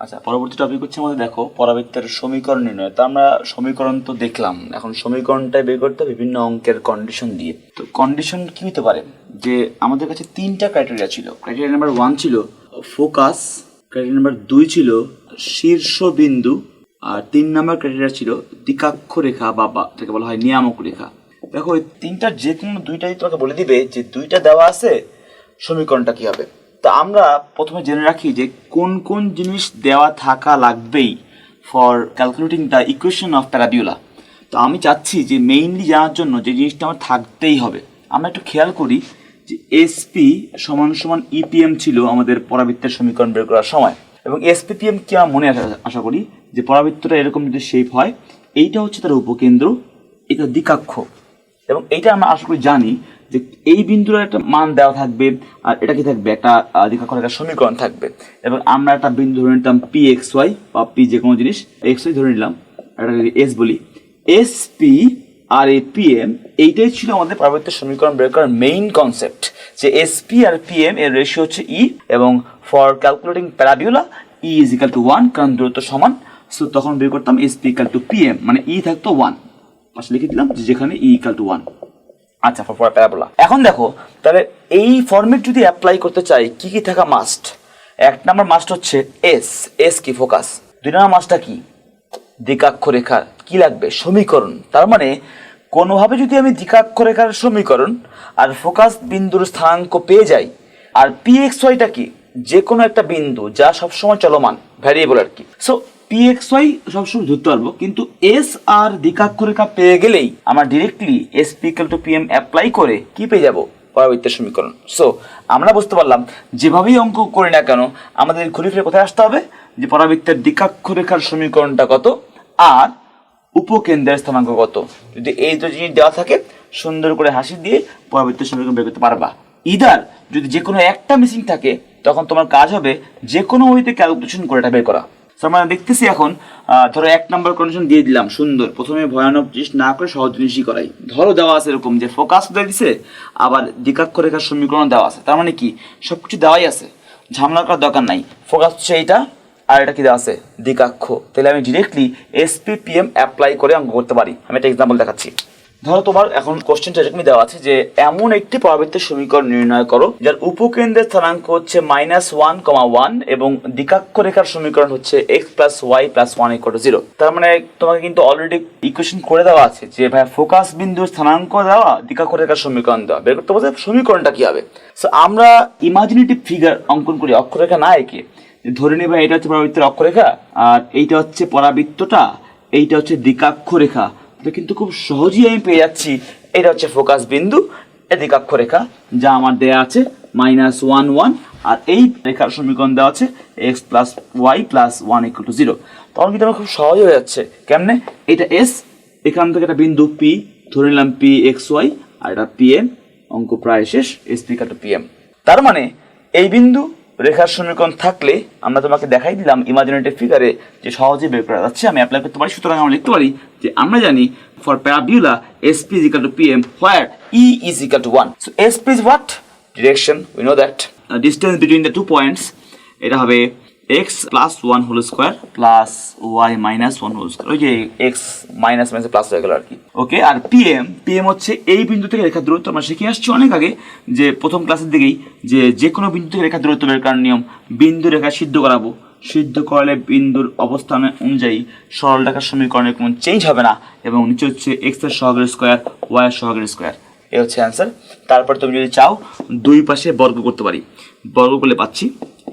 আচ্ছা পরবর্তী টপিক হচ্ছে আমাদের, দেখো, পরাবৃত্তের সমীকরণ নির্ণয়। তো আমরা সমীকরণ তো দেখলাম, এখন সমীকরণটাই বের করতে বিভিন্ন অঙ্কের কন্ডিশন দিয়ে। তো কন্ডিশন কি হতে পারে? যে আমাদের কাছে তিনটা ক্রাইটেরিয়া ছিল। ক্রাইটেরিয়া নাম্বার ওয়ান ছিল ফোকাস ক্রাইটেরিয়া নাম্বার দুই ছিল শীর্ষবিন্দু আর তিন নাম্বার ক্রাইটেরিয়া ছিল দ্বিকাক্ষ রেখা বা যাকে বলা হয় নিয়ামক রেখা। দেখো এই তিনটার যে কোনো দুইটাই তোমাকে বলে দিবে যে দুইটা দেওয়া আছে, সমীকরণটা কি হবে? তা আমরা প্রথমে জেনে রাখি যে কোন কোন জিনিস দেওয়া থাকা লাগবেই for calculating the equation of parabola তো আমি চাচ্ছি যে মেইনলি জানার জন্য যে জিনিসটা আমার থাকতেই হবে। আমরা একটু খেয়াল করি যে এসপি সমান সমান ইপিএম ছিল আমাদের পরাবৃত্তের সমীকরণ বের করার সময়। এবং এসপিপিএম কি আমার মনে আশা করি যে পরাবৃত্তটা এরকম যদি শেপ হয়, এইটা হচ্ছে তার উপকেন্দ্র, এটা দ্বিকাক্ষ। এবং এইটা আমরা আশা করি জানি যে এই বিন্দুর একটা মান দেওয়া থাকবে আর এটা কি থাকবে? একটা দ্বিকাক্ষর একটা সমীকরণ থাকবে। এবং আমরা একটা বিন্দু ধরে নিতাম পি এক্স ওয়াই বা পি যে কোনো জিনিস এক্স ওয়াই ধরে নিলাম এটা এস বলি এস পি আর পি এম এইটাই ছিল আমাদের পার্বত্য সমীকরণ বের করার মেইন কনসেপ্ট যে এস পি আর পি এম এর রেশিও হচ্ছে ই এবং for calculating parabola E is equal to one কারণ দূরত্ব সমান। সো তখন বের করতাম S P equal to P M মানে ই থাকতো ওয়ান পাশে লিখে দিলাম যেখানে ই ইকাল টু ওয়ান আচ্ছা প্যারাবোলা এখন দেখো, তাহলে এই ফর্মেট যদি অ্যাপ্লাই করতে চাই, কি কি থাকা মাস্ট এক নাম্বার মাস্ট হচ্ছে এস এস কি ফোকাস দুই নাম্বার মাস্টটা কি? দ্বিকাক্ষ রেখা। কি লাগবে? সমীকরণ। তার মানে কোনোভাবে যদি আমি দ্বিকাক্ষ রেখার সমীকরণ আর ফোকাস বিন্দুর স্থানাঙ্ক পেয়ে যাই, আর পি এক্স ওয়াইটা কি? যে কোনো একটা বিন্দু, যা সবসময় চলমান ভ্যারিয়েবল আর কি। সো এক্স ওয়াই সবসময় ধরতে পারব, কিন্তু এস আর দ্বিকাক্ষ রেখা পেয়ে গেলেই আমরা directly S P to P M apply করে কি পেয়ে যাব? পরাবৃত্তের সমীকরণ। সো আমরা বুঝতে পারলাম, যেভাবেই অঙ্ক করি না কেন, আমাদের ঘুরে ফিরে কোথায় আসতে হবে? যে পরাবৃত্তের দ্বিকাক্ষ রেখার সমীকরণটা কত? আর উপকেন্দ্রের স্থানাঙ্ক কত? যদি এই দুটো জিনিস দেওয়া থাকে, সুন্দর করে হাসি দিয়ে পরাবৃত্তের সমীকরণ বের করতে পারবা। ইদার যদি যে কোনো একটা মিসিং থাকে, তখন তোমার কাজ হবে যে কোনো ওইতে ক্যালকুলেশন করে এটা বের করা। So, আমরা দেখতেছি এখন ধরো এক নম্বর কন্ডিশন দিয়ে দিলাম সুন্দর। প্রথমে ভয়ানক জিনিস না করে সহজ জিনিসই করাই। ধরো দেওয়া আছে এরকম যে ফোকাস দেওয়া দিছে আবার দ্বিকাক্ষ রেখার সমীকরণ দেওয়া আছে। তার মানে কি? সব কিছু দেওয়াই আছে। ঝামেলা করার দরকার নাই। ফোকাস হচ্ছে এইটা আর এটা কি দেওয়া আছে? দ্বিকাক্ষ তাহলে আমি ডিরেক্টলি এসপিপিএম অ্যাপ্লাই করে অঙ্ক করতে পারি। আমি একটা এক্সাম্পল দেখাচ্ছি। ধরো তোমার এখন কোশ্চেনটা এরকমই দেওয়া আছে যে, এমন একটি পরাবৃত্তের সমীকরণ নির্ণয় করো, যার উপকেন্দ্রের স্থানাঙ্ক হচ্ছে মাইনাস ওয়ান কমা ওয়ান এবং দ্বিকাক্ষ রেখার সমীকরণ হচ্ছে X plus Y plus one equal to zero তার মানে তোমাকে কিন্তু অলরেডি ইকুয়েশন করে দেওয়া আছে যে ভাই ফোকাস বিন্দুর স্থানাঙ্ক দেওয়া, দ্বিকাক্ষ রেখার সমীকরণ দেওয়া। বের করতে বলতে সমীকরণটা কি হবে? সো আমরা ইমাজিনেটিভ ফিগার অঙ্কন করি, অক্ষরেখা না একে। ধরে নেবা এটা হচ্ছে পরাবৃত্তের অক্ষরেখা, আর এইটা হচ্ছে পরাবৃত্তটা, এইটা হচ্ছে দ্বিকাক্ষ এটা কিন্তু খুব সহজেই আমি পেয়ে যাচ্ছি। এটা হচ্ছে ফোকাস বিন্দু এদিকাক্ষ অক্ষরেখা যা আমার দেয়া আছে মাইনাস ওয়ান ওয়ান আর এই রেখার সমীকরণ দেওয়া আছে X plus Y plus one equal to zero তখন কিন্তু আমার খুব সহজ হয়ে যাচ্ছে। কেমনে? এটা এস এখান থেকে একটা বিন্দু পি ধরে নিলাম পি এক্স ওয়াই আর এটা পি এম অঙ্ক প্রায় শেষ S P to P M তার মানে এই বিন্দু রেখার সমীকরণ থাকলে আমরা তোমাকে দেখাই দিলাম ইমাজিনেটিভ ফিগারে যে সহজে বের করা যাচ্ছে। আমি অ্যাপ্লাই করতে পারি, সুতরাং আমরা লিখতে পারি যে আমরা জানি for parabola SP is equal to PM where E is equal to one so SP is what direction we know that distance between the two points এটা হবে X plus one whole square plus Y minus one whole square ওই যে x minus minus plus হয়ে গেল আর কি। Okay আর PM PM হচ্ছে এই বিন্দু থেকে রেখার দূরত্ব। আমরা শিখে আসছি অনেক আগে যে প্রথম ক্লাসের দিকেই যে যে কোনো বিন্দু থেকে রেখার দূরত্ব বের করার নিয়ম বিন্দু রেখা সিদ্ধ করাবো। সিদ্ধ করালে বিন্দুর অবস্থান অনুযায়ী সরল রেখার সমীকরণের কোনো চেঞ্জ হবে না এবং নিচে হচ্ছে এক্সের সহগের স্কোয়ার ওয়াই এর সহগের স্কোয়ার এ হচ্ছে অ্যান্সার তারপর তুমি যদি চাও, দুই পাশে বর্গ করতে পারি। বর্গ করলে পাচ্ছি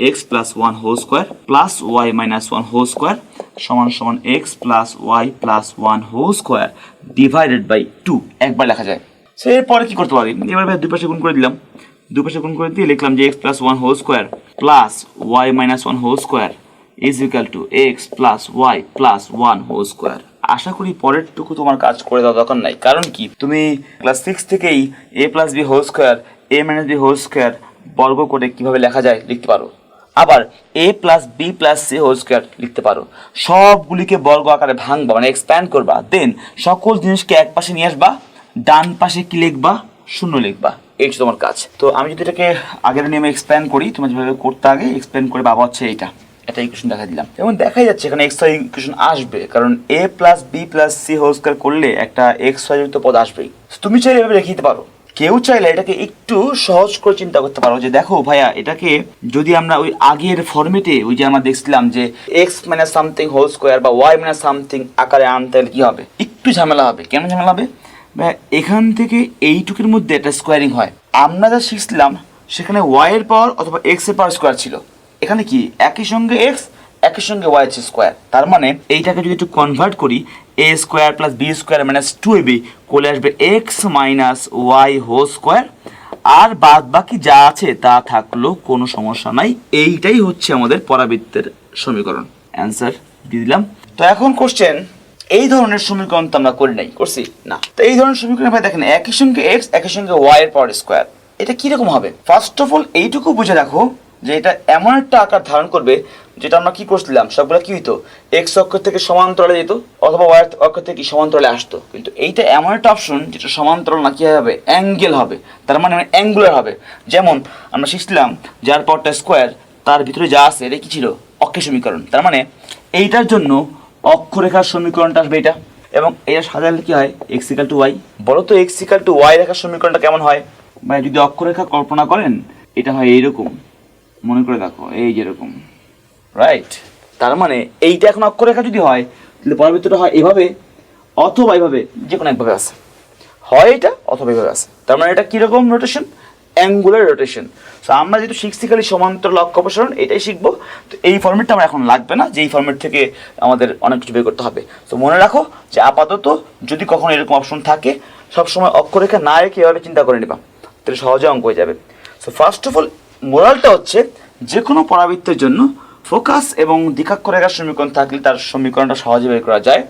X plus one whole square plus Y minus one whole square সমান সমান X plus Y plus one whole square divided by two একবার লেখা যায়। সো এরপরে কি করতে পারি? এবার দুই পাশে গুণ করে দিলাম। দুই পাশে গুণ করে দিয়ে লিখলাম যে X plus one whole square plus Y minus one whole square is equal to X plus Y plus one whole square আশা করি পরেরটুকু তোমার কাজ করে দেওয়া দরকার নাই। কারণ কি? তুমি ক্লাস সিক্স থেকেই A plus B whole square A minus B whole square বর্গ করে কীভাবে লেখা যায় লিখতে পারো। আবার A plus B plus C whole square লিখতে পারো। সবগুলিকে বর্গ আকারে ভাঙবা মানে এক্সপ্যান্ড করবা। দেন সকল জিনিসকে এক পাশে নিয়ে আসবা ডান পাশে কি লিখবা? শূন্য লিখবা। এই হচ্ছে তোমার কাজ। তো আমি যদি এটাকে আগের নিয়মে এক্সপ্যান্ড করি, তোমার যেভাবে করতে আগে এক্সপ্যান্ড করে বাবা হচ্ছে এইটা। এটা ইকুয়েশন দেখা দিলাম। এবং দেখাই যাচ্ছে, এখানে এক্স ওয়াই ইকুয়েশন আসবে, কারণ A plus B plus C whole square করলে একটা এক্স ওয়াই যুক্ত পদ আসবেই। তুমি চাইলে এভাবে রেখে দিতে পারো। কেউ চাইলে এটাকে একটু সহজ করে চিন্তা করতে পারো যে, দেখো ভাইয়া, এটাকে যদি আমরা ওই আগের ফর্মেটে ওই যে আমরা দেখছিলাম যে X minus something whole square বা ওয়াই মাইনাস সামথিং আকারে আনতে কি হবে? একটু ঝামেলা হবে। কেন ঝামেলা হবে? এখান থেকে এইটুকুর মধ্যে একটা স্কোয়ারিং হয়। আমরা যা শিখছিলাম, সেখানে ওয়াইয়ের পাওয়ার অথবা এক্সের পাওয়ার স্কোয়ার ছিল। এখানে কি? একই সঙ্গে এক্স একই সঙ্গে ওয়াই হচ্ছে স্কোয়ার তার মানে এইটাকে যদি একটু কনভার্ট করি A square plus B square minus two A B কোলে আসবে X minus Y whole square আর বাদ বাকি যা আছে, তা থাকল কোনো সমস্যা নাই। এইটাই হচ্ছে আমাদের পরাবৃত্তের সমীকরণ। অ্যান্সার দিয়ে দিলাম। তো এখন কোশ্চেন এই ধরনের সমীকরণ তো আমরা করি নাই। করছি? না। তো এই ধরনের সমীকরণ ভাই দেখেন একই সঙ্গে এক্স একই সঙ্গে ওয়াই এর পাওয়ার স্কোয়ার এটা কীরকম হবে? ফার্স্ট অফ অল এইটুকু বুঝে রাখো যে এটা এমন একটা আকার ধারণ করবে যেটা আমরা কি করছিলাম? সবগুলো কি হইতো? এক্স অক্ষ থেকে সমান্তরালে যেত অথবা ওয়াই অক্ষ থেকে সমান্তরালে আসতো। কিন্তু এইটা এমন একটা অপশন যেটা সমান্তরাল না কি হবে? অ্যাঙ্গেল হবে। তার মানে অ্যাঙ্গুলার হবে। যেমন আমরা শিখছিলাম যার পরটা স্কোয়ার তার ভিতরে যা আছে এটা কি ছিল? অক্ষের সমীকরণ। তার মানে এইটার জন্য অক্ষরেখার সমীকরণটা আসবে এটা। এবং এটা সাজালে কি হয়? এক্সিক্যাল টু ওয়াই বলো তো এক্সিক্যাল টু ওয়াই রেখার সমীকরণটা কেমন হয়? মানে যদি অক্ষরেখা কল্পনা করেন, এটা হয় এইরকম। মনে করে দেখো, এই যেরকম রাইট তার মানে এইটা এখন অক্ষরেখা যদি হয়, তাহলে পরবর্তীটা হয় এভাবে, অথবা এভাবে যে কোনো একভাবে আছে। হয় এটা, অথবা এভাবে আছে। তার মানে এটা কীরকম রোটেশন অ্যাঙ্গুলার রোটেশন সো আমরা যেহেতু শিখছি খালি সমান্তরাল অক্ষ অপসারণ, এটাই শিখব। তো এই ফর্মেটটা আমার এখন লাগবে না যে এই ফর্মেট থেকে আমাদের অনেক কিছু বের করতে হবে। তো মনে রাখো যে আপাতত যদি কখনো এরকম অপশন থাকে, সবসময় অক্ষরেখা না রেখে এভাবে চিন্তা করে নিবা। তাহলে সহজে অঙ্ক হয়ে যাবে। সো ফার্স্ট অফ অল মোরালটা হচ্ছে যে কোনো পরাবৃত্তের জন্য ফোকাস এবং দ্বিকাক্ষরেখার সমীকরণ থাকলে তার সমীকরণটা সহজে বের করা যায়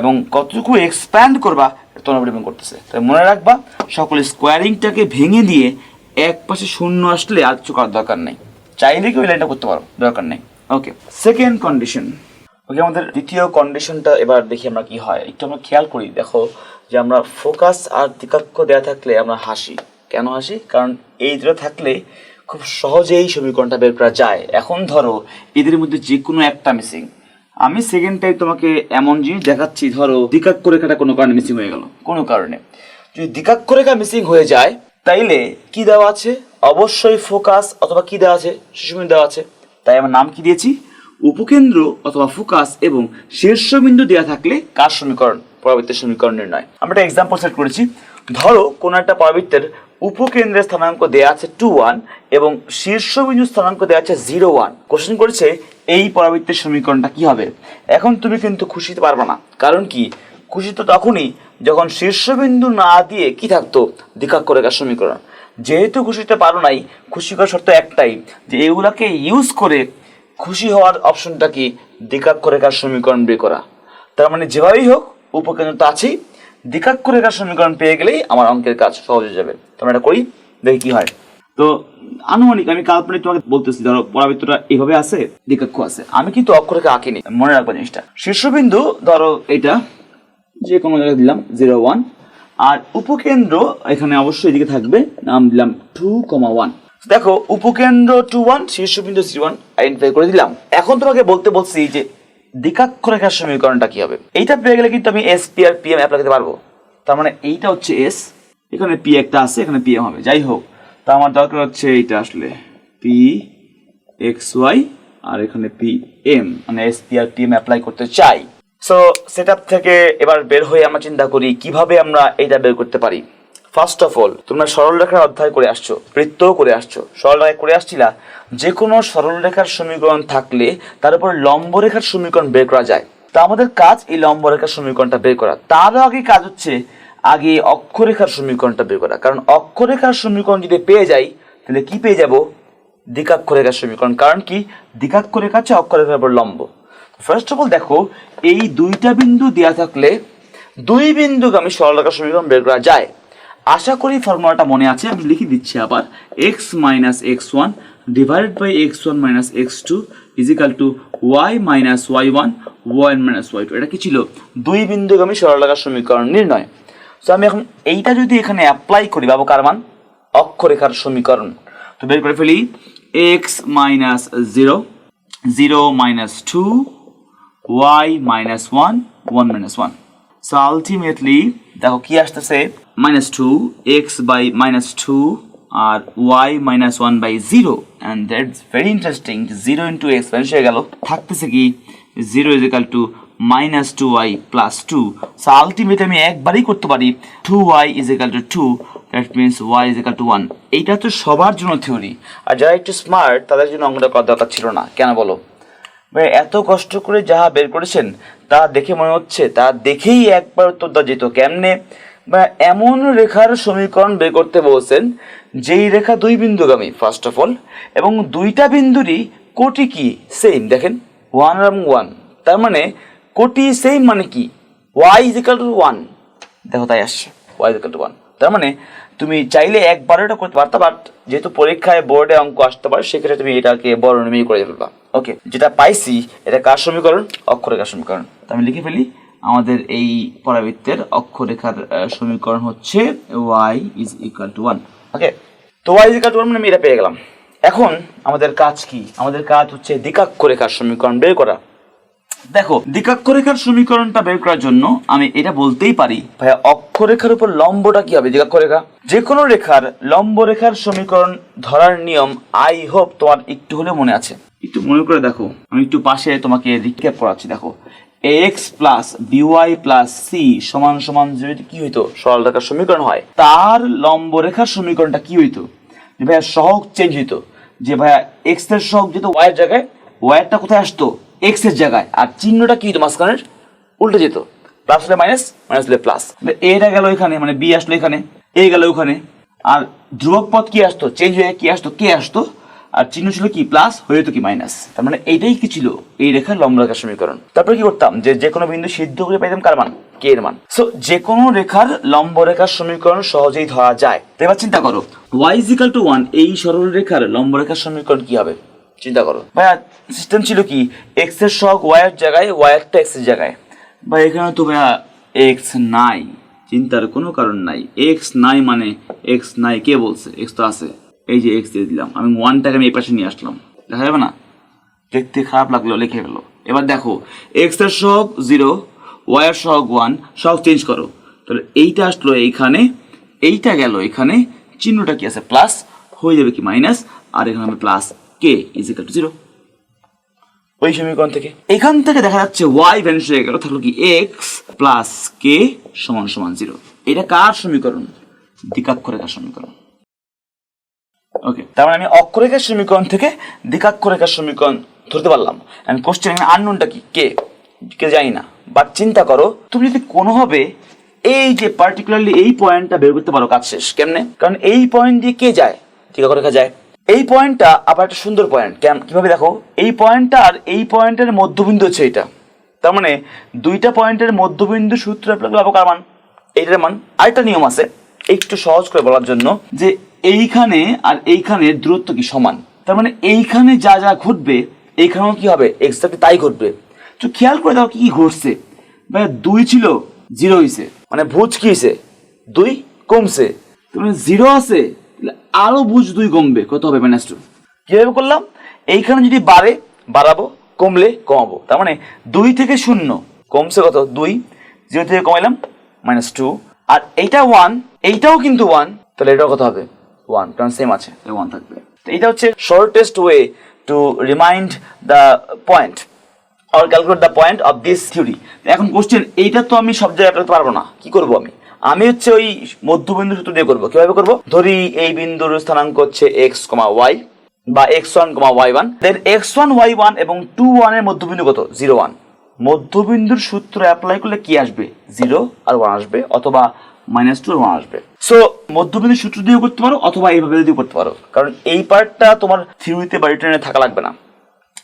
এবং কতটুকু এক্সপ্যান্ড করবা তোমরা করতেছে। তাই মনে রাখবা, সকলে স্কোয়ারিংটাকে ভেঙে দিয়ে এক পাশে শূন্য আসলে আর কিছু করার দরকার নেই। চাইলে কেউ লাইনটা করতে পারো, দরকার নেই। ওকে সেকেন্ড কন্ডিশন ওকে আমাদের দ্বিতীয় কন্ডিশনটা এবার দেখি আমরা কি হয়। একটু আমরা খেয়াল করি, দেখো যে আমরা ফোকাস আর দ্বিকাক্ষ দেওয়া থাকলে আমরা হাসি। কেন হাসি? কারণ এই দুটো থাকলে খুব সহজেই সমীকরণটা বের করা যায়। এখন ধরো এদের মধ্যে যে কোনো একটা মিসিং আমি সেকেন্ড টাইম তোমাকে এমন জিনিস দেখাচ্ছি, ধরো দ্বিকাক্ষ রেখাটা কোনো কারণে মিসিং হয়ে গেল। কোনো কারণে। যদি দ্বিকাক্ষ রেখা মিসিং হয়ে যায় তাইলে কি দেওয়া আছে? অবশ্যই ফোকাস অথবা কি দেওয়া আছে? শিশুবিন্দু দেওয়া আছে। তাই আমার নাম কি দিয়েছি? উপকেন্দ্র অথবা ফোকাস এবং শীর্ষবিন্দু দেওয়া থাকলে কার সমীকরণ? পরাবৃত্তের সমীকরণ নির্ণয় আমরা একটা এক্সাম্পল সেট করেছি। ধরো কোনো একটা পরাবৃত্তের উপকেন্দ্রের স্থানাঙ্ক দেওয়া আছে টু ওয়ান এবং শীর্ষবিন্দু স্থানাঙ্ক দেওয়া আছে জিরো ওয়ান কোশ্চেন করেছে, এই পরাবৃত্তের সমীকরণটা কি হবে? এখন তুমি কিন্তু খুশি হতে পারবে না। কারণ কি? খুশি তো তখনই যখন শীর্ষবিন্দু না দিয়ে কি থাকতো? দ্বিকাক্ষ রেখার সমীকরণ। যেহেতু খুশি হতে পারো নাই খুশি করার শর্ত একটাই, যে এগুলাকে ইউজ করে খুশি হওয়ার অপশনটা কি? দ্বিকাক্ষ রেখার সমীকরণ বের করা। তার মানে যেভাবেই হোক, উপকেন্দ্র তো আছেই। দ্বিকাক্ষ রেখার সমীকরণ পেয়ে গেলেই আমার অঙ্কের কাজ সহজ হয়ে যাবে। তো আমরা এটা করি, দেখি কি হয়। তো আনুমানিক আমি কাল্পনিক তোমাকে বলতেছি, ধরো পরাবৃত্তটা এভাবে আছে দ্বিকাক্ষ আছে। আমি কিন্তু অক্ষরেখা আঁকিনি, মনে রাখব জিনিসটা। শীর্ষবিন্দু ধরো এটা যে কোনো জায়গায় দিলাম জিরো ওয়ান আর উপকেন্দ্র এখানে অবশ্যই এদিকে থাকবে, নাম দিলাম টু কমা ওয়ান দেখো, উপকেন্দ্র টু ওয়ান শীর্ষবিন্দু থ্রি ওয়ান আইডেন্টিফাই করে দিলাম। এখন তোমাকে বলতে বলছি যে দ্বিকাক্ষ রেখার সমীকরণটা কি হবে? এইটা পেয়ে গেলে কিন্তু আমি এস পি আর পি এম অ্যাপ্লাই করতে পারব। তার মানে এইটা হচ্ছে এস এখানে পি একটা আছে, এখানে পি এম হবে। যাই হোক, তা আমার দরকার হচ্ছে এইটা আসলে পি এক্স ওয়াই আর এখানে পি এম মানে এস পি আর পি এম অ্যাপ্লাই করতে চাই। সো সেট থেকে এবার বের হয়ে আমরা চিন্তা করি, কীভাবে আমরা এইটা বের করতে পারি? ফার্স্ট অফ অল তোমরা সরলরেখার অধ্যায় করে আসছো, বৃত্তও করে আসছো। সরল রেখা করে আসছিলা যে কোনো সরলরেখার সমীকরণ থাকলে তার উপর লম্বরেখার সমীকরণ বের করা যায়। তা আমাদের কাজ এই লম্বরেখার সমীকরণটা বের করা। তারও আগে কাজ হচ্ছে আগে অক্ষরেখার সমীকরণটা বের করা। কারণ অক্ষরেখার সমীকরণ যদি পেয়ে যাই, তাহলে কি পেয়ে যাব? দ্বিকাক্ষ রেখার সমীকরণ। কারণ কি? দ্বিকাক্ষ রেখা হচ্ছে অক্ষরেখার উপর লম্ব। ফার্স্ট অফ অল দেখো, এই দুইটা বিন্দু দেওয়া থাকলে দুই বিন্দুগামী সরলরেখার সমীকরণ বের করা যায়। আশা করি ফর্মুলাটা মনে আছে, আমি লিখে দিচ্ছি আবার। X minus X one divided by X one minus X two equal to Y minus Y one Y minus Y two এটা কি ছিল? দুই বিন্দুগামী সরলরেখার সমীকরণ নির্ণয়। তো আমি এখন এইটা যদি এখানে অ্যাপ্লাই করি, বাবু কার মান? অক্ষরেখার সমীকরণ। তো বের করে ফেলি X minus zero zero minus two Y minus one one minus one so ultimately দেখো কি আসতেছে? Minus two X by minus two R Y minus one by zero and that's very interesting zero into X vanish হয়ে গেল। থাকতেছে কি? Zero is equal to minus two Y plus two so ultimate আমি একবারই করতে পারি। Two Y is equal to two that means Y is equal to one এইটা তো সবার জন্য থিওরি আর যারা একটু স্মার্ট তাদের জন্য অঙ্কটা করার দরকার ছিল না। কেন বলো? ভাই এত কষ্ট করে যাহা বের করেছেন, তা দেখে মনে হচ্ছে, তা দেখেই একবার উত্তর দেওয়া যেত কেমনে? বা এমন রেখার সমীকরণ বের করতে বলছেন, যেই রেখা দুই বিন্দুগামী ফার্স্ট অফ অল এবং দুইটা বিন্দুরই কোটি কি? সেম দেখেন ওয়ান এবং ওয়ান তার মানে কোটি সেম মানে কি? Y is equal to one দেখো, তাই আসছে Y is equal to one তার মানে তুমি চাইলে একবার এটা করতে পারতা বাট যেহেতু পরীক্ষায় বোর্ডে অঙ্ক আসতে পারে, সেক্ষেত্রে তুমি এটাকে বড় নেমেই করে ফেলবা। ওকে যেটা পাইছি, এটা কার সমীকরণ? অক্ষরেখার সমীকরণ। আমি লিখে ফেলি, আমাদের এই পরাবৃত্তের অক্ষরেখার সমীকরণ হচ্ছে Y is equal to one okay তো Y is equal to one মানে আমি এটা পেয়ে গেলাম। এখন আমাদের কাজ কি? আমাদের কাজ হচ্ছে দ্বিকাক্ষরেখার সমীকরণ বের করা। দেখো, দ্বিকাক্ষরেখার সমীকরণটা বের করার জন্য আমি এটা বলতেই পারি, ভাইয়া, অক্ষরেখার উপর লম্বটা কি হবে? দ্বিকাক্ষরেখা? যে কোনো রেখার লম্ব রেখার সমীকরণ ধরার নিয়ম আই হোপ তোমার একটু হলেও মনে আছে। একটু মনে করে দেখো। আমি একটু পাশে তোমাকে রিক্যাপ করাচ্ছি, দেখো। X plus B Y plus C সমান সমান যদি কি হইতো? সরল রেখার সমীকরণ হয়। তার লম্ব রেখার সমীকরণটা কি হইতো? যে ভাইয়া সহগ চেঞ্জ হইতো। যে ভাইয়া এক্সের সহগ যেত ওয়াই এর জায়গায় ওয়াইটা কোথায় আসতো? এক্সের জায়গায়। আর চিহ্নটা কি হতো মাঝখানের উল্টে যেত। প্লাস হলে মাইনাস মাইনাস হলে প্লাস এটা গেল এখানে মানে বি আসলো এখানে এ গেল ওখানে। আর ধ্রুবক পদ কি আসতো? চেঞ্জ হয়ে কি আসতো? কে আসতো। আর চিহ্ন ছিল কি প্লাস হয়ে তো কি মাইনাস তার মানে এইটাই কি ছিল? এই রেখার লম্ব রেখার সমীকরণ। তারপরে কি করতাম? যে যে কোনো বিন্দু সিদ্ধ করে পাইতাম কার মান? কে এর মান। সো যে কোনো রেখার লম্ব রেখার সমীকরণ সহজেই ধরা যায়। এবার চিন্তা করো ওয়াই ইজিক্যাল টু ওয়ান এই সরল রেখার লম্ব রেখার সমীকরণ কি হবে? চিন্তা করো। ভাইয়া সিস্টেম ছিল কি এক্সের সহগ ওয়াই এর জায়গায় ওয়াই একটা এক্সের জায়গায়। ভাই, এখানে তো ভাইয়া এক্স নাই। চিন্তার কোনো কারণ নাই। এক্স নাই মানে এক্স নাই, কে বলছে? এক্স তো আছে। এই যে এক্স দিয়ে দিলাম। আমি ওয়ানটাকে আমি এই পাশে নিয়ে আসলাম। দেখা যাবে না? দেখতে খারাপ লাগল লিখে ফেলো। এবার দেখো এক্সের জিরো ওয়াই সহগ ওয়ান সহগ চেঞ্জ করো। তাহলে এইটা আসলো এইখানে, এইটা গেল এখানে, চিহ্নটা কি আছে? প্লাস হয়ে যাবে কি মাইনাস আর এখানে হবে plus K is equal to zero ওই সমীকরণ থেকে। এখান থেকে দেখা যাচ্ছে ওয়াই ভ্যানিশ হয়ে গেল থাকল কি এক্স প্লাস কে সমান সমান জিরো এটা কার সমীকরণ? দ্বিকাক্ষরেখার সমীকরণ। ওকে তার মানে আমি অক্ষরেখার সমীকরণ থেকে দ্বিকাক্ষরেখার সমীকরণ ধরতে পারলাম। এন্ড কোশ্চেন এখানে আননোনটা কি? কে? কে জানি না। বাট চিন্তা করো, তুমি যদি কোনোভাবে এই যে পার্টিকুলারলি এই পয়েন্টটা বের করতে পারো কাজ শেষ, কেমনে? কারণ এই পয়েন্ট দিয়ে কে যায়? দ্বিকাক্ষরেখা যায়। এই পয়েন্টটা আবার একটা সুন্দর পয়েন্ট কীভাবে দেখো? এই পয়েন্টটা আর এই পয়েন্টের মধ্যবিন্দু হচ্ছে এটা তার মানে দুইটা পয়েন্টের মধ্যবিন্দু সূত্র অ্যাপ্লাই করলে কার মান। এইটার মান আরেকটা নিয়ম আছে, একটু সহজ করে বলার জন্য, যে এইখানে আর এইখানে দূরত্ব কি সমান? তার মানে এইখানে যা যা ঘটবে, এইখানেও কি হবে? এক্সাক্টলি তাই ঘটবে। তো খেয়াল করে দাও কি কি ঘটছে। ভাই দুই ছিল জিরো হয়েছে মানে ভুজ কি হয়েছে দুই কমছে। মানে জিরো আছে, তাহলে আরও ভুজ দুই কমবে। কত হবে মাইনাস টু কীভাবে করলাম? এইখানে যদি বাড়ে, বাড়াবো, কমলে কমাবো। তার মানে দুই থেকে শূন্য। কমছে কত? দুই। জিরো থেকে কমাইলাম মাইনাস টু আর এইটা ওয়ান এইটাও কিন্তু ওয়ান তাহলে এটাও কত হবে? ওয়ান কারণ সেম আছে। ওয়ান থাকবে। তো এটা হচ্ছে shortest way to remind the point or calculate the point of this theory এখন কোশ্চেন এইটা তো আমি সব জায়গায় করতে পারব না। কি করব আমি? আমি হচ্ছে ওই মধ্যবিন্দু সূত্র দিয়ে করব। কীভাবে করব? ধরি এই বিন্দুর স্থানাঙ্ক হচ্ছে এক্স কমা ওয়াই বা X one comma Y one then X one Y one এবং টু ওয়ানের মধ্যবিন্দু কত? জিরো ওয়ান মধ্যবিন্দুর সূত্র অ্যাপ্লাই করলে কি আসবে? জিরো আর ওয়ান আসবে। অথবা মাইনাস টু ওয়ান আসবে। সো মধ্যবিন্দুর সূত্র দিয়েও করতে পারো অথবা এইভাবে দিয়েও করতে পারো। কারণ এই পার্টটা তোমার থিওরিতে বা রিটার্নে থাকা লাগবে না।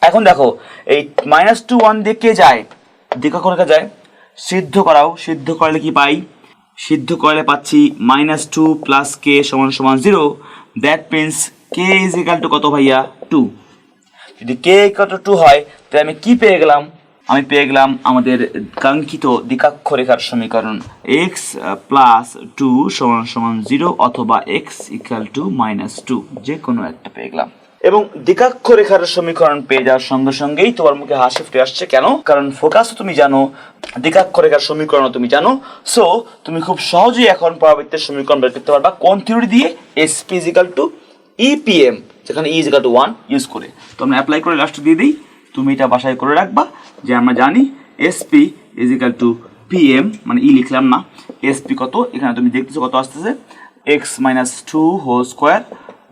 এখন দেখো, এই মাইনাস টু ওয়ান দিয়ে কে যায়? দেখা করে যায়? সিদ্ধ করাও। সিদ্ধ করলে কি পাই? সিদ্ধ করলে পাচ্ছি মাইনাস টু প্লাস কে সমান সমান zero that means K is equal to কত ভাইয়া? টু যদি কে ইকাল টু টু হয়, তাহলে আমি কি পেয়ে গেলাম? আমি পেয়ে গেলাম আমাদের কাঙ্ক্ষিত দ্বিকাক্ষরেখার সমীকরণ এক্স প্লাস টু সমান সমান জিরো অথবা X equal to minus two যে কোনো একটা পেয়ে গেলাম। এবং দ্বিকাক্ষ রেখার সমীকরণ পেয়ে যাওয়ার সঙ্গে সঙ্গেই তোমার মুখে হাসি ফুটে আসছে। কেন? কারণ ফোকাস তুমি জানো দ্বিকাক্ষ রেখার সমীকরণ তুমি জানো। সো তুমি খুব সহজেই এখন পরাবৃত্তের সমীকরণ বের করতে পারবা কোন থিওরি দিয়ে? S P equal to EPM যেখানে E equal to one use করে। তো আমরা অ্যাপ্লাই করে লাস্ট দিয়ে দিই। তুমি এটা বাসায় করে রাখবা, যে আমরা জানি এসপি ইজিক্যাল টু পিএম মানে ই লিখলাম না এসপি কত? এখানে তুমি দেখতেছো কত আসতেছে? X minus two whole square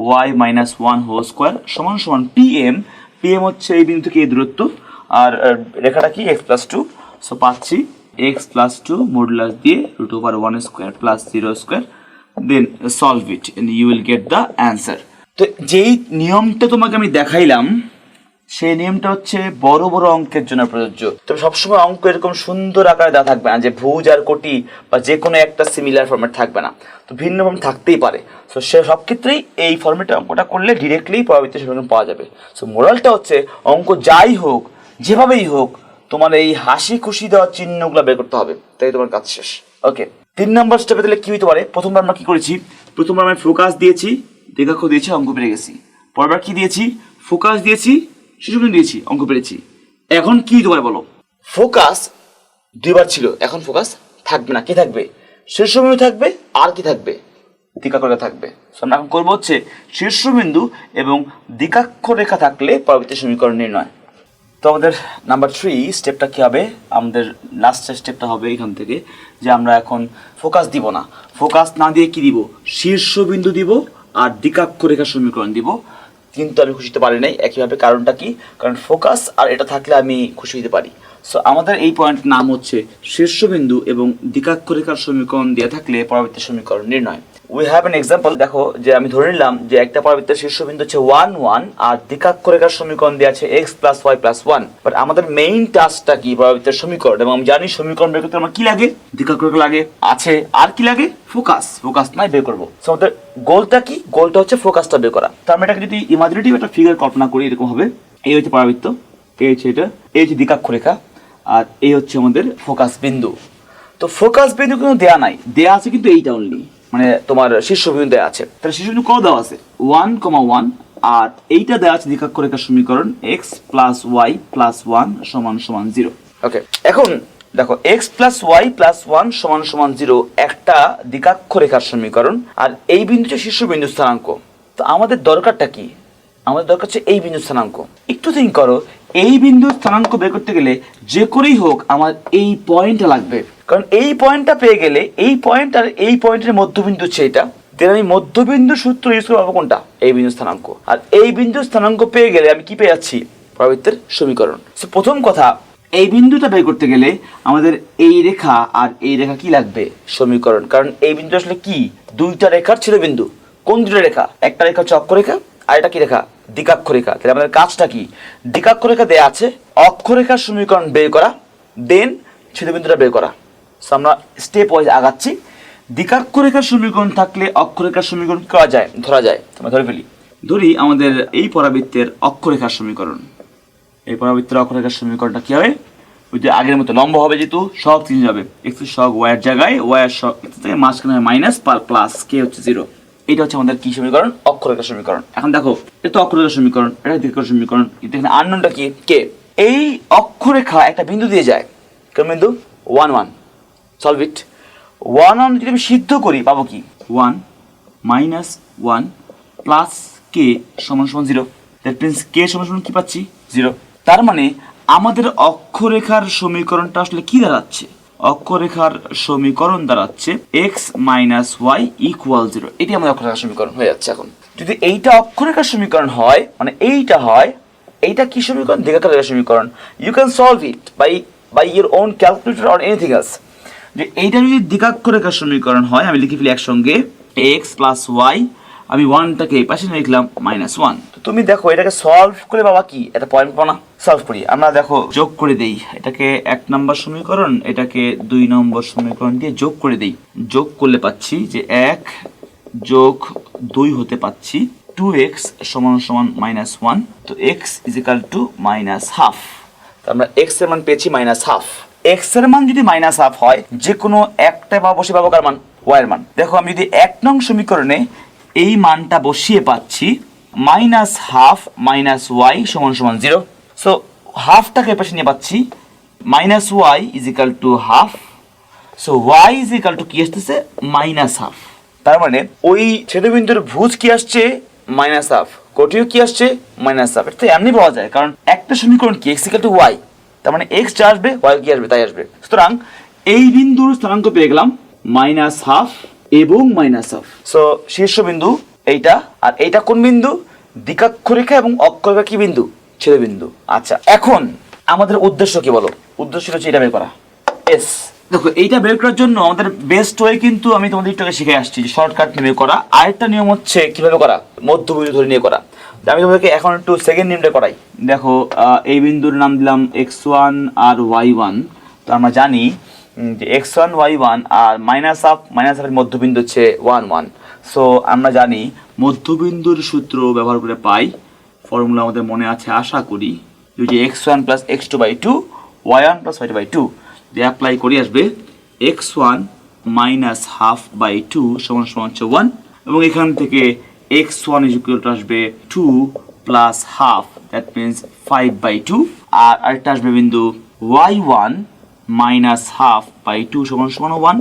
Y minus one whole square সমান সমান পিএম পিএম হচ্ছে এই বিন্দু থেকে এই দূরত্ব, আর রেখাটা কি? এক্স প্লাস টু সো পাচ্ছি এক্স প্লাস টু মডুলাস দিয়ে root over one square plus zero square then solve it you will get the answer তো যেই নিয়মটা তোমাকে আমি দেখাইলাম সেই নিয়মটা হচ্ছে বড় বড় অঙ্কের জন্য প্রযোজ্য। তবে সবসময় অঙ্ক এরকম সুন্দর আকারে দেওয়া থাকবে না যে ভুজ আর কোটি বা যে কোনো একটা সিমিলার ফর্মেট থাকবে না। তো ভিন্ন ফর্ম থাকতেই পারে। সো সে সব ক্ষেত্রেই এই ফর্মেটে অঙ্কটা করলে ডিরেক্টলি পরবর্তী সমীকরণ পাওয়া যাবে। সো মোরালটা হচ্ছে অঙ্ক যাই হোক, যেভাবেই হোক, তোমার এই হাসি খুশি দেওয়ার চিহ্নগুলো বের করতে হবে। তাই তোমার কাজ শেষ। ওকে তিন নম্বর স্টেপে তাহলে কী হতে পারে? প্রথমবার আমরা কী করেছি? প্রথমবার আমি ফোকাস দিয়েছি, দীর্ঘাক্ষ দিয়েছি, অঙ্ক পেরে গেছি। পরবার কী দিয়েছি? ফোকাস দিয়েছি শিশুবিন্দু দিয়েছি অঙ্ক পেরেছি। এখন কি পারে বলো? ফোকাস দুইবার ছিল, এখন ফোকাস থাকবে না, কি থাকবে? শীর্ষবিন্দু থাকবে আর কি থাকবে? দ্বিকাক্ষ থাকবে। আমরা এখন করব হচ্ছে শীর্ষবিন্দু এবং দ্বিকাক্ষ রেখা থাকলে পরবর্তী সমীকরণ নির্ণয়। তো আমাদের নাম্বার থ্রি স্টেপটা কী হবে? আমাদের লাস্টের স্টেপটা হবে এখান থেকে, যে আমরা এখন ফোকাস দিব না। ফোকাস না দিয়ে কি দিব? শীর্ষবিন্দু দিব আর দ্বিকাক্ষ রেখার সমীকরণ দিব। কিন্তু আমি খুশি হতে পারি নাই। একইভাবে কারণটা কি? কারণ ফোকাস আর এটা থাকলে আমি খুশি হতে পারি। সো আমাদের এই পয়েন্ট নাম হচ্ছে শীর্ষবিন্দু এবং দ্বিকাক্ষরেখার সমীকরণ দিয়ে থাকলে পরবর্তী সমীকরণ নির্ণয়। উই হ্যাভ এন এক্সাম্পল দেখো, যে আমি ধরে নিলাম যে একটা পরবর্তীর শীর্ষবিন্দু হচ্ছে ওয়ান ওয়ান আর দ্বিকাক্ষ রেখার সমীকরণ দেওয়া আছে X plus Y plus one but আমাদের মেইন টাস্কটা কি পরবর্তীর সমীকরণ? এবং আমি জানি সমীকরণ বের করতে আমার কি লাগে? দ্বিকাক্ষ রেখা লাগে, আছে, আর কি লাগে? ফোকাস ফোকাস নাই, বের করব। আমাদের গোলটা কি? গোলটা হচ্ছে ফোকাসটা বের করা। তো আমরা এটাকে যদি ইমাজিনেটিভ একটা ফিগার কল্পনা করি, এরকম হবে। এই হচ্ছে পরাবৃত্ত এই হচ্ছে এটা, এই হচ্ছে দ্বিকাক্ষ রেখা আর এই হচ্ছে আমাদের ফোকাস বিন্দু। তো ফোকাস বিন্দু কিন্তু দেয়া নাই, দেয়া আছে কিন্তু এইটা অনলি মানে তোমার শীর্ষবিন্দু আছে। তাহলে শীর্ষবিন্দু কত দেওয়া আছে? ওয়ান কমা ওয়ান আর এইটা দেওয়া আছে দ্বিকাক্ষ রেখার সমীকরণ X plus Y plus one সমান সমান জিরো ওকে এখন দেখো X plus Y plus one সমান সমান জিরো একটা দ্বিকাক্ষ রেখার সমীকরণ, আর এই বিন্দু হচ্ছে শীর্ষবিন্দু স্থানাঙ্ক। তো আমাদের দরকারটা কি? আমাদের দরকার হচ্ছে এই বিন্দু স্থানাঙ্ক। একটু থিঙ্ক করো, এই বিন্দুর স্থানাঙ্ক বের করতে গেলে যে করেই হোক আমার এই পয়েন্টটা লাগবে। কারণ এই পয়েন্টটা পেয়ে গেলে এই পয়েন্ট আর এই পয়েন্টের মধ্যবিন্দু হচ্ছে এটা। আমি মধ্যবিন্দু সূত্র ইউজ করে পাবো কোনটা? এই বিন্দু স্থানাঙ্ক। আর এই বিন্দু স্থানাঙ্ক পেয়ে গেলে আমি কি পেয়ে যাচ্ছি? পরবর্তীর সমীকরণ। প্রথম কথা, এই বিন্দুটা বের করতে গেলে আমাদের এই রেখা আর এই রেখা কি লাগবে? সমীকরণ। কারণ এই বিন্দু আসলে কি? দুইটা রেখার ছিল বিন্দু কোন দুটো রেখা? একটা রেখা হচ্ছে অক্ষরেখা আর এটা কি রেখা? দ্বিকাক্ষ রেখা তাহলে আমাদের কাজটা কি? দ্বিকাক্ষ রেখা দেয়া আছে অক্ষরেখার সমীকরণ বের করা দেন ছেদবিন্দুটা বের করা। So, আমরা স্টেপ ওয়াইজ আগাচ্ছি। দ্বিকাক্ষ রেখার সমীকরণ থাকলে অক্ষরেখার সমীকরণ করা যায়? ধরা যায়। আমরা ধরে ফেলি। ধরি আমাদের এই পরাবৃত্তের অক্ষরেখার সমীকরণ। এই পরাবৃত্তের অক্ষরেখার সমীকরণটা কি হবে? ওই যে আগের মতো লম্ব হবে যেহেতু সব চেঞ্জ যাবে। এক্স সব ওয়াইয়ের জায়গায় ওয়াইয়ের সব থেকে মাঝখানে মাইনাস পার প্লাস কে হচ্ছে জিরো এটা হচ্ছে আমাদের কি সমীকরণ? অক্ষরেখার সমীকরণ। এখন দেখো, এটা তো অক্ষরেখার সমীকরণ, এটা দ্বিতীয় সমীকরণ। কিন্তু এখানে আননোনটা কি? কে? এই অক্ষরেখা একটা বিন্দু দিয়ে যায়। কোন বিন্দু? One one. Solve it one one যদি আমি সিদ্ধ করি, পাবো কি? One minus one plus K সমান সমান জিরো। দ্যাট মিনস কে সমান সমান কি পাচ্ছি? জিরো। তার মানে আমাদের অক্ষরেখার সমীকরণটা আসলে কি দাঁড়াচ্ছে? অক্ষরেখার সমীকরণ দাঁড়াচ্ছে X minus Y equal zero এটি আমাদের অক্ষরেখার সমীকরণ হয়ে যাচ্ছে এখন। যদি এইটা অক্ষরেখার সমীকরণ হয় মানে এইটা হয়, এইটা কি সমীকরণ? দ্বিঘাকার রেখার সমীকরণ। You can solve it by by your own calculator or anything else যে এইটা যদি দ্বিকাক্ষ রেখার সমীকরণ হয়, আমি লিখে ফেলি একসঙ্গে এক্স প্লাস ওয়াই আমি ওয়ানটাকে এই পাশে লিখলাম মাইনাস ওয়ান তো তুমি দেখো, এটাকে সলভ করে বাবা কি? এটা পয়েন্ট না সলভ করি। আমরা দেখো, যোগ করে দেই। এটাকে এক নম্বর সমীকরণ, এটাকে দুই নম্বর সমীকরণ দিয়ে যোগ করে দেই। যোগ করলে পাচ্ছি যে এক যোগ দুই হতে পাচ্ছি টু এক্স সমান সমান মাইনাস ওয়ান তো X is equal to minus half আমরা এক্সের মান পেয়েছি মাইনাস হাফ এক্সের মান যদি মাইনাস হাফ হয় যে কোনো একটা বা বসে পাবো কার মান? ওয়াই এর মান। দেখো, আমি যদি এক নং সমীকরণে এই মানটা বসিয়ে পাচ্ছি মাইনাস হাফ মাইনাস ওয়াই সমান সমান জিরো সো হাফটাকে পাশে নিয়ে পাচ্ছি minus Y is equal to half so Y is equal to কি আসতেছে? মাইনাস হাফ তার মানে ওই ছেদবিন্দুর ভুজ কি আসছে? মাইনাস হাফ কোটিও কি আসছে? মাইনাস হাফ এটা তো এমনি পাওয়া যায়, কারণ একটা সমীকরণ কি? এক্স ইকাল টু ওয়াই তার মানে এক্স যা আসবে ওয়াই কি আসবে? তাই আসবে। সুতরাং, এই বিন্দুর স্থানাঙ্ক পেয়ে গেলাম মাইনাস হাফ এবং মাইনাস হাফ সো শীর্ষবিন্দু এইটা আর এইটা কোন বিন্দু? দ্বিকাক্ষরেখা এবং অক্ষরেখা কি বিন্দু ছেলে বিন্দু আচ্ছা এখন আমাদের উদ্দেশ্য কি বলো? উদ্দেশ্য হচ্ছে এটা বের করা। এস দেখো এইটা বের করার জন্য আমাদের বেস্ট ওয়ে কিন্তু আমি তোমাদের একটু শিখে আসছি যে শর্টকাট নিয়ে করা। আরেকটা নিয়ম হচ্ছে কীভাবে করা? মধ্যবিন্দু ধরে নিয়ে করা। আমি তোমাদেরকে এখন একটু সেকেন্ড নিয়মটা করাই। দেখো এই বিন্দুর নাম দিলাম এক্স ওয়ান আর ওয়াই ওয়ান তো আমরা জানি যে এক্স ওয়ান ওয়াই ওয়ান আর মাইনাস আপ মাইনাস আপের মধ্যবিন্দু হচ্ছে ওয়ান ওয়ান সো আমরা জানি মধ্যবিন্দুর সূত্র ব্যবহার করে পাই। ফর্মুলা আমাদের মনে আছে, আশা করি। যে X one plus X two by two Y one plus Y two by two দিয়ে অ্যাপ্লাই করে আসবে X one minus half by two সমান সমান হচ্ছে ওয়ান এবং এখান থেকে X one is equal to আসবে two plus half that means five by two আর আরেকটা আসবে বিন্দু Y one minus half by two সমান সমান one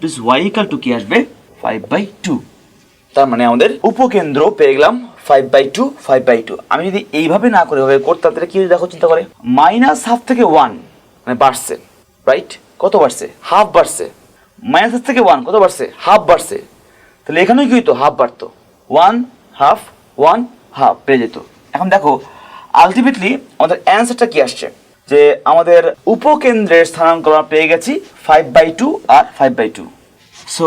means Y equal to কি আসবে? ফাইভ বাই টু তার মানে আমাদের উপকেন্দ্র পেয়ে গেলাম five by two five by two আমি যদি এইভাবে না করে এভাবে করতাম, তাহলে কি দেখো, চিন্তা করে। মাইনাস হাফ থেকে ওয়ান মানে বাড়ছে রাইট কত বাড়ছে? হাফ বাড়ছে। মাইনাস হাফ থেকে ওয়ান কত বাড়ছে? হাফ বাড়ছে। তাহলে এখানেও কি হতো হাফ বাড়তো। ওয়ান হাফ ওয়ান হাফ পেয়ে যেত। এখন দেখো আলটিমেটলি আমাদের অ্যান্সারটা কি আসছে? যে আমাদের উপকেন্দ্রের স্থানাঙ্ক আমরা পেয়ে গেছি ফাইভ বাই টু আর ফাইভ বাই টু সো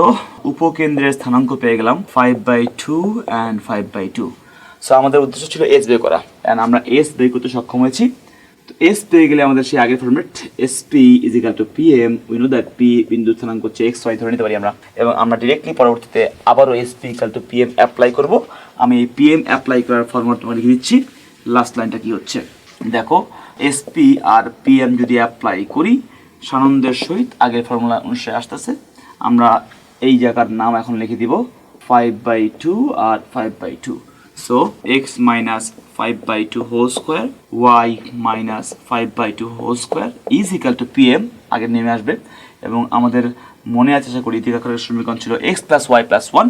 উপকেন্দ্রের স্থানাঙ্ক পেয়ে গেলাম five by two and five by two so আমাদের উদ্দেশ্য ছিল এস বের করা। অ্যান্ড আমরা এস বের করতে সক্ষম হয়েছি। তো এস পেয়ে গেলে আমাদের সেই আগের format S P is equal to P M we know that P বিন্দু স্থানাঙ্ক হচ্ছে এক্স ওয়াই ধরে নিতে পারি আমরা। এবং আমরা ডিরেক্টলি পরবর্তীতে আবারও S P equal to P M apply করব। আমি পি এম অ্যাপ্লাই করার ফর্মেট তোমাকে লিখে দিচ্ছি লাস্ট লাইনটা কি হচ্ছে? দেখো এসপি আর পিএম যদি অ্যাপ্লাই করি, সানন্দের সহিত আগের ফর্মুলা অনুসারে আসতেছে। আমরা এই জায়গার নাম এখন লিখে দিব five by two R five by two so X minus five by two whole square Y minus five by two whole square is equal to PM আগে নেমে আসবে। এবং আমাদের মনে আছে, আশা করি দ্বিঘাকারের সমীকরণ ছিল X plus Y plus one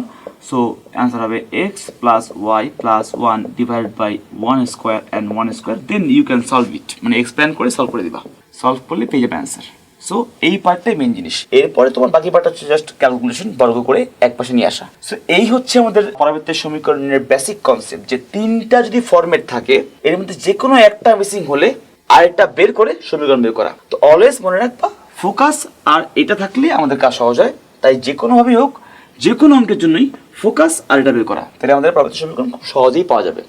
so answer হবে X plus Y plus one divide by one square and one square then you can solve it মানে এক্সপ্লেন করে সলভ করে দিবা। সলভ করলে পেয়ে যাবে অ্যান্সার সো এই পার্টটাই মেন জিনিস। এরপরে তোমার বাকি পার্ট হচ্ছে জাস্ট ক্যালকুলেশন বর্গ করে এক পাশে নিয়ে আসা। সো এই হচ্ছে আমাদের পরবর্তী সমীকরণের বেসিক কনসেপ্ট যে তিনটা যদি ফরম্যাট থাকে, এর মধ্যে যে কোনো একটা মিসিং হলে আরেকটা বের করে সমীকরণ বের করা। তো অলওয়েজ মনে রাখবা ফোকাস আর এটা থাকলে আমাদের কাজ সহজ হয়। তাই যে কোনোভাবেই হোক যে কোনো অঙ্কের জন্যই ফোকাস আর এটা বের করা। তাহলে আমাদের পরবর্তী সমীকরণ খুব সহজেই পাওয়া যাবে।